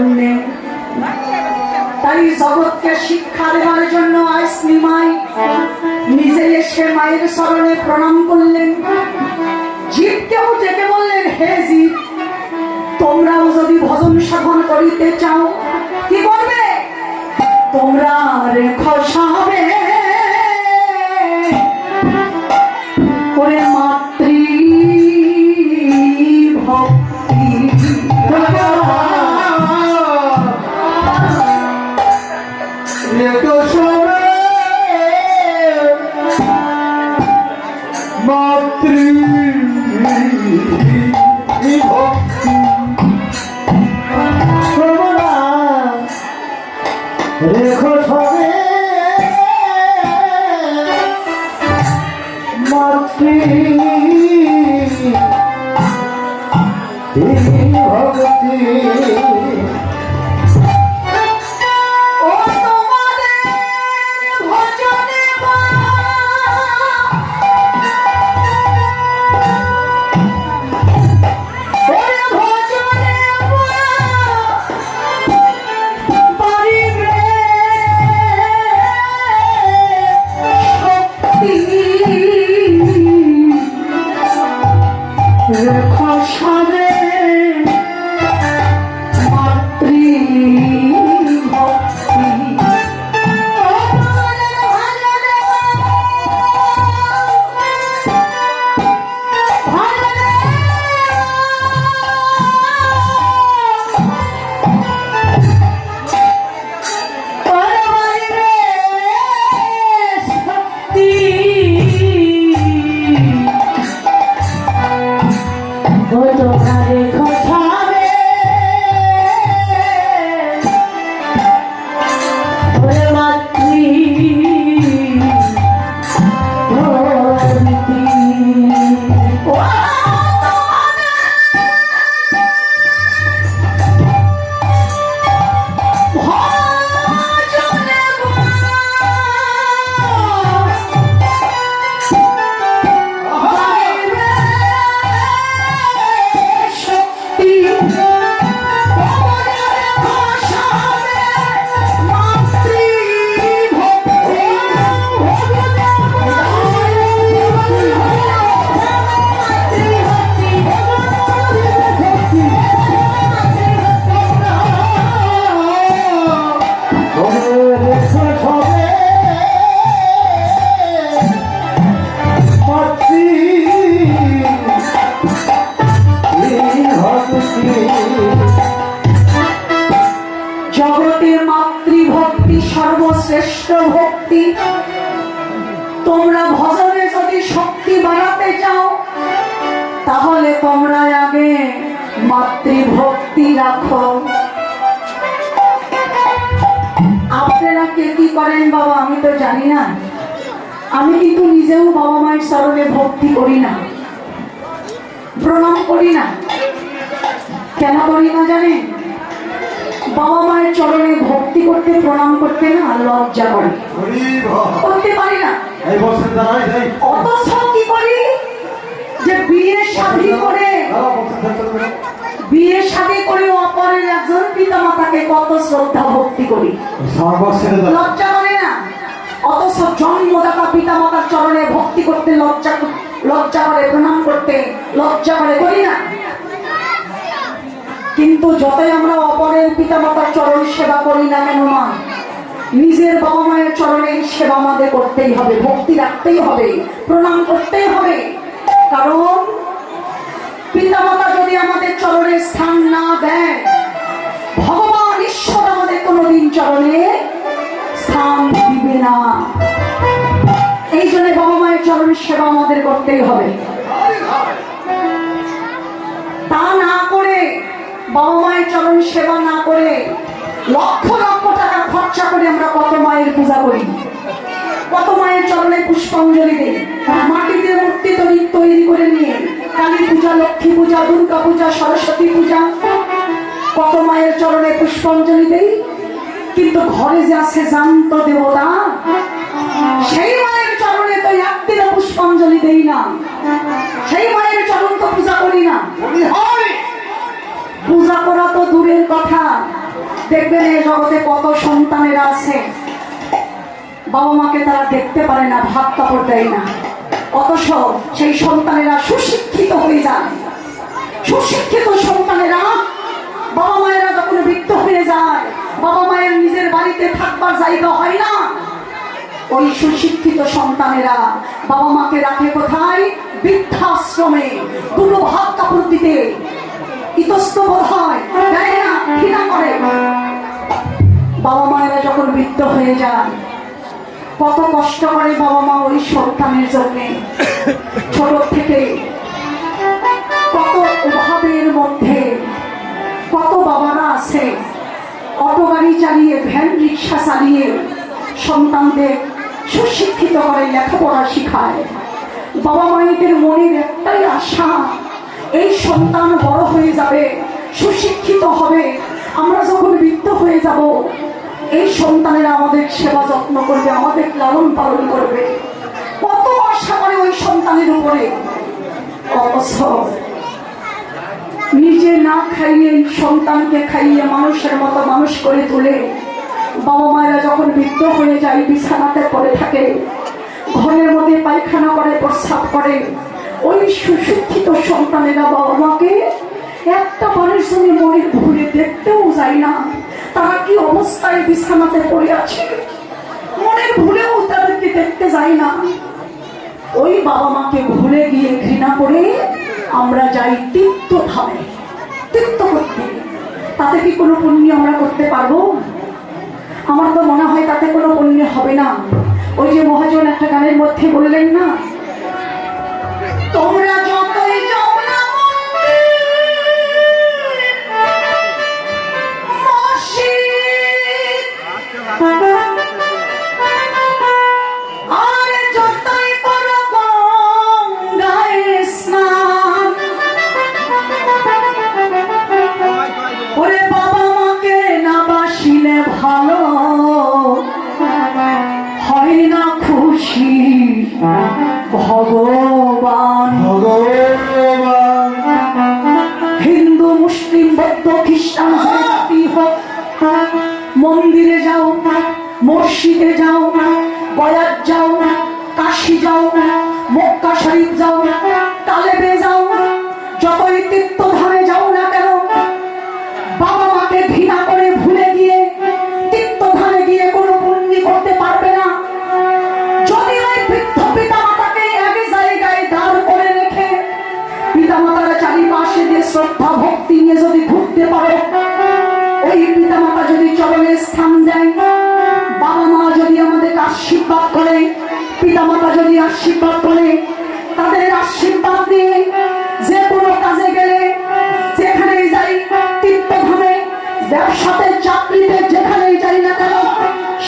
জন্যে। তাই জগৎকে শিক্ষা দেওয়ার জন্য নিজে এসে মায়ের স্মরণে প্রণাম করলেন। জীবকেও ডেকে বললেন, হে জীব, তোমরাও যদি ভজন সাধন করিতে চাও, কি করবে? তোমরা রেখ সাবে মাতৃভক্তি রাখো। আপনারা কে কি করেন বাবা আমি তো জানি না। আমি কিন্তু নিজেও বাবা মায়ের স্মরণে ভক্তি করি না। প্রণাম করি না। কেন করি না জানেন? বাবা মায়ের চরণে ভক্তি করতে প্রণাম করতে না লজ্জা করে। করতে পারি না। অত যে বিয়ে শাদী করে। বিয়ে শাদী করে অপরের একজন পিতা মাতাকে কত শ্রদ্ধা ভক্তি করি। লজ্জা করে না অথচ জন্মদাতা পিতা মাতার চরণে ভক্তি করতে লজ্জা লজ্জা করে প্রণাম করতে লজ্জা করে করি না কিন্তু যতই আমরা অপরের পিতা মাতার চরণ সেবা করি না কেন মা নিজের বাবা মায়ের চরণে সেবা আমাদের করতেই হবে ভক্তি রাখতেই হবে প্রণাম করতেই হবে কারণ পিতা মাতা যদি আমাদের চরণে স্থান না দেন ভগবান ঈশ্বর আমাদের কোনোদিন চরণে স্থান দিবে না। এই জন্য বাবা মায়ের চরণ সেবা আমাদের করতেই হবে। তা না করে, বাবা মায়ের চরণ সেবা না করে লক্ষ লক্ষ টাকা খরচা করে আমরা কত মায়ের পূজা করি। কত মায়ের চরণে পুষ্পাঞ্জলি দিই। মাটিতে মূর্তি তৈরি তৈরি করে নিয়ে। কালী পূজা লক্ষ্মী পূজা দুর্গা পূজা সরস্বতী পূজা। কত মায়ের চরণে পুষ্পাঞ্জলি দেই। কিন্তু ঘরে যে আছে জান্ত দেবতা সেই মায়ের চরণে তো একদিনও পুষ্পাঞ্জলি দেই না। সেই মায়ের চরণ তো পূজা করি না। পূজা করা তো দূরের কথা। দেখবেন এই জগতে কত সন্তানেরা আছে। বাবা মাকে তারা দেখতে পারে না ভাত কাপড় দেয় না। অথচ সেই সন্তানেরা সুশিক্ষিত হয়ে যায়। সুশিক্ষিত সন্তানেরা বাবা মায়েরা যখন বৃদ্ধ হয়ে যায় বাবা মায়ের নিজের বাড়িতে থাকবার জায়গা হয় না। ওই সুশিক্ষিত সন্তানেরা বাবা মাকে রাখে কোথায়? বৃদ্ধাশ্রমে। দুটো ভাত কাপড় দিতে। ইতস্তবোধ হয়। না করে। বাবা মায়েরা যখন বৃদ্ধ হয়ে যায় কত কষ্ট করে বাবা মা ওই সন্তানের জন্য ছোট থেকে কত অভাবের মধ্যে, কত বাবারা আছে অটো গাড়ি চালিয়ে, ভ্যান রিক্সা চালিয়ে সন্তানদের সুশিক্ষিত করে লেখাপড়া শিখায়। বাবা মায়েদের মনের একটাই আশা, এই সন্তান বড় হয়ে যাবে, সুশিক্ষিত হবে, আমরা যখন বৃদ্ধ হয়ে যাব এই সন্তানেরা আমাদের সেবা যত্ন করবে, আমাদের লালন পালন করবে। কত আশা করে ওই সন্তানের উপরে। নিজে না খাইয়ে সন্তানকে খাইয়ে মানুষের মতো মানুষ করে তুলে, বাবা মায়েরা যখন বৃদ্ধ হয়ে যায়, বিছানাতে পড়ে থাকে, ঘরের মধ্যে পায়খানা করে, প্রস্রাব করে, ওই সুশিক্ষিত সন্তানেরা বাবা মাকে একটা বারের জন্য মনের ভুলে দেখতেও যায় না। তারা কি অবস্থায় বিছানাতে পড়ে আছে? মনের ভুলেও তাদেরকে দেখতে যায় না। ওই বাবা মাকে ভুলে গিয়ে ঘৃণা করে আমরা যাই তীর্থ ধামে তীর্থ করতে তাতে কি কোনো পুণ্য আমরা করতে পারব? আমার তো মনে হয় তাতে কোনো পুণ্য হবে না। ওই যে মহাজন একটা গানের মধ্যে বললেন না, তোমরা ভগবান। হিন্দু, মুসলিম, বৌদ্ধ খ্রিস্টান মন্দিরে যাও মসজিদে যাও না বয়াত যাও না, কাশি যাও মক্কা শরীফ যাও আশীর্বাদ করে, তাদের আশীর্বাদ দিয়ে যে কোনো কাজে গেলে, যেখানেই যাই, তীর্থধামে, ব্যবসাতে, চাকরিতে, যেখানেই যাই না কেন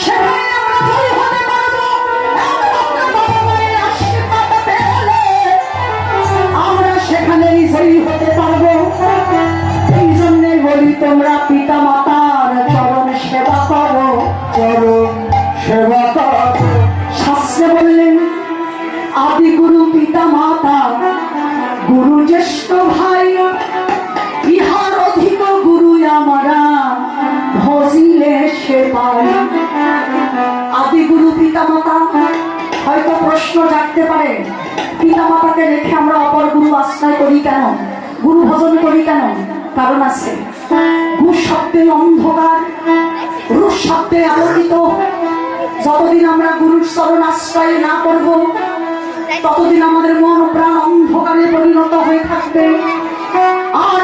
সেখানে আমরা সেখানেই জয়ী হতে প্রশ্ন জাগতে পারে। পিতা মাতাকে রেখে আমরা অপর গুরু আশ্রয় করি কেন? গুরু ভজন করি কেন? কারণ আছে গু শব্দে অন্ধকার রু শব্দে আলোকিত। যতদিন আমরা গুরুর চরণ আশ্রয় না করব, ততদিন আমাদের মন প্রাণ অন্ধকারে পরিণত হয়ে থাকবে। আর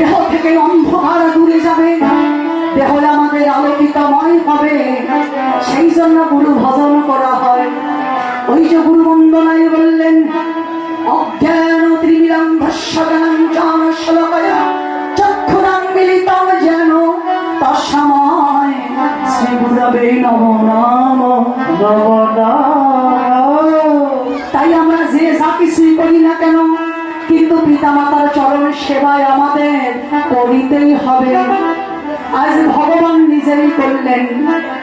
দেহ থেকে অন্ধকার দূরে যাবে। দেহ আমাদের আলোকিতময় হবে। সেই জন্য গুরু ভজন করা হয়। ওই যে গুরু বন্দনায় বললেন অজ্ঞান ত্রিবিরন্ধস্য জ্ঞান শ্লোকয়া চক্ষুরাং মিলিতম যেন তসময় শ্রী গুরবে নম নাম। তাই আমরা যে যা কিছুই করি না কেন কিন্তু পিতা মাতার চরণ সেবায় আমাদের করিতেই হবে। আজ ভগবান নিজেই করলেন,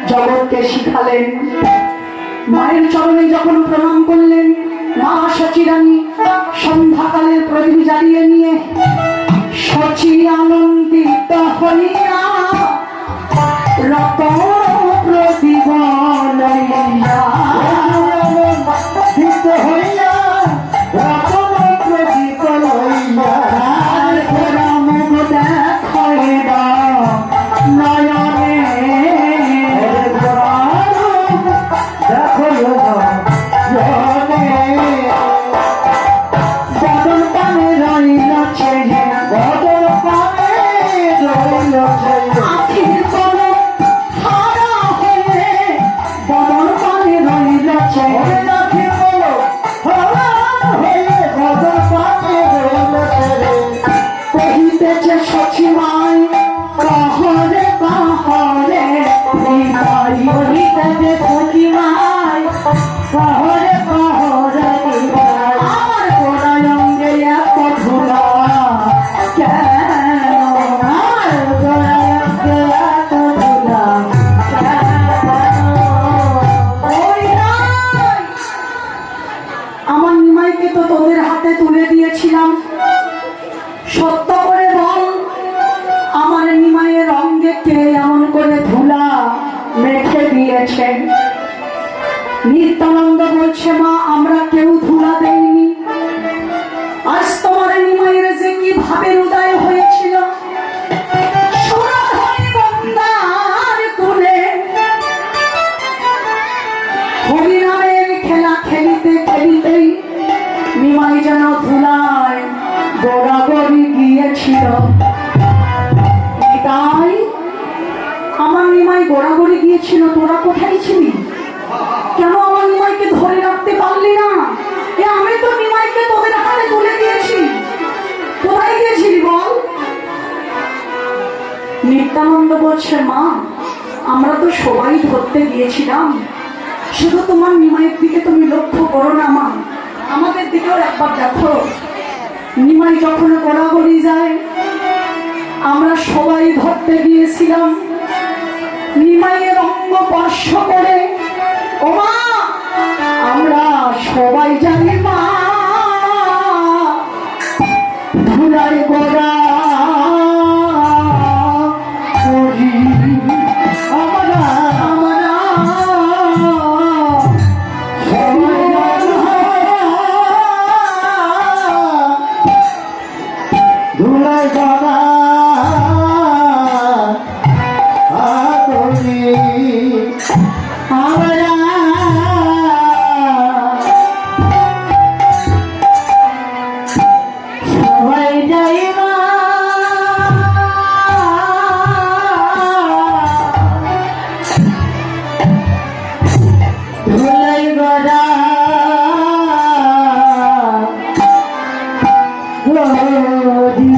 জগৎকে শিখালেন। মায়ের চরণে যখন প্রণাম করলেন, মা সচিরানী সন্ধ্যাকালের প্রদীপ জ্বালিয়ে নিয়ে, সচি আনন্দিত হইয়া রতন প্রদীপ লইয়া আমার নিমাই গড়াগড়ি গিয়েছিল, তোরা কোথায় ছিলি? কেন আমার নিমাইকে ধরে রাখতে পারলি না? নিত্যানন্দ বলছে, মা, আমরা তো সবাই ধরতে গিয়েছিলাম। শুধু তোমার নিমাইয়ের দিকে তুমি লক্ষ্য করো না, মা। আমাদের দিকেও একবার দেখো। নিমাই যখন গড়াগড়ি যায়, আমরা সবাই ধরতে গিয়েছিলাম। নিমাইয়ের অঙ্গ স্পর্শ করে ও মা আমরা সবাই জানি মা ধুলাই গড়া গরি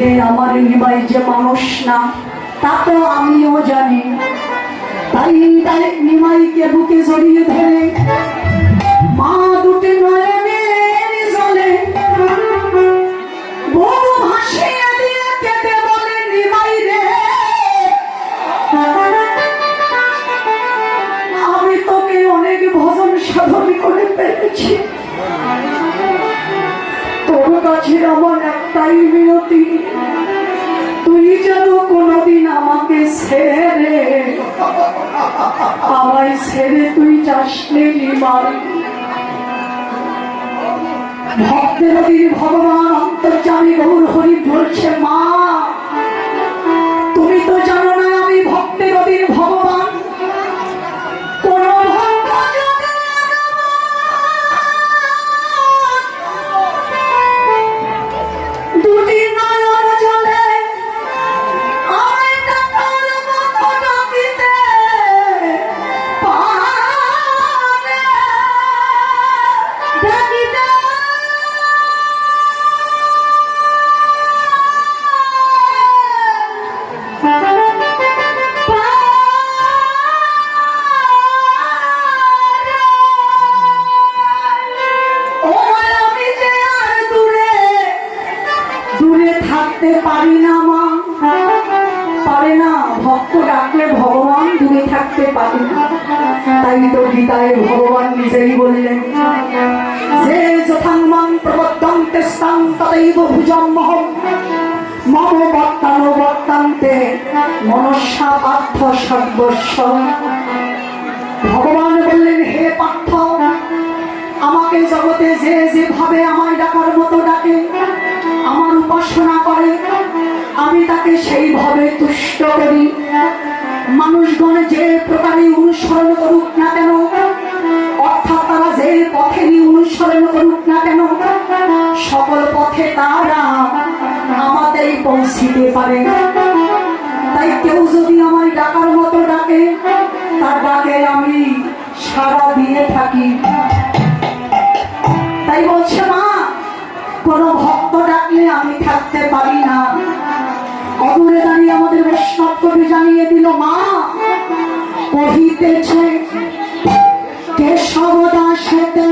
রে আমার নিমাই যে মানুষ না, তা তো আমিও জানি। তাই তাই নিমাইকে বুকে জড়িয়ে ধরে, মা দুটি আমি তোকে অনেক ভজন সাধন করে পেরেছি তোর কাছে আমার একটাই বিরতি। তুই যেন কোনোদিন আমাকে ছেড়ে আমায় ছেড়ে তুই যাসনি নিমাই। ভক্তের ভগবান পারি না মা পারে না ভক্ত ডাকলে ভগবান দূরে থাকতে পারে না। তাই তো গীতায় ভগবান নিজেই বললেন, যে যথাং মাং প্রবর্তন্তে স্থান তदैব ভুজম মহম মম বর্তানো বর্তান্তে মনস্যা পার্থ সর্বস্ব। ভগবান বললেন, হে পার্থ, আমাকে জগতে যে যেভাবে আমায় ডাকার মতো ডাকে আমি তাকে সেইভাবে তুষ্ট করি। মানুষগণ যে প্রকারে অনুসরণ করুক না কেন, অর্থাৎ তারা যে পথেরই অনুসরণ করুক না কেন, সকল পথে তারা আমাতেই পৌঁছিতে পারে তাই কেউ যদি আমার ডাকার মতো ডাকে, তার ডাকে আমি সাড়া দিয়ে থাকি। তাই বলছে, মা, কোনো ভক্ত ডাকলে আমি থাকতে পারি না। অদূরে দাঁড়িয়ে আমাদের বৈষ্ণব কবি জানিয়ে দিল মা কহিতেছে কেশব দাসেতে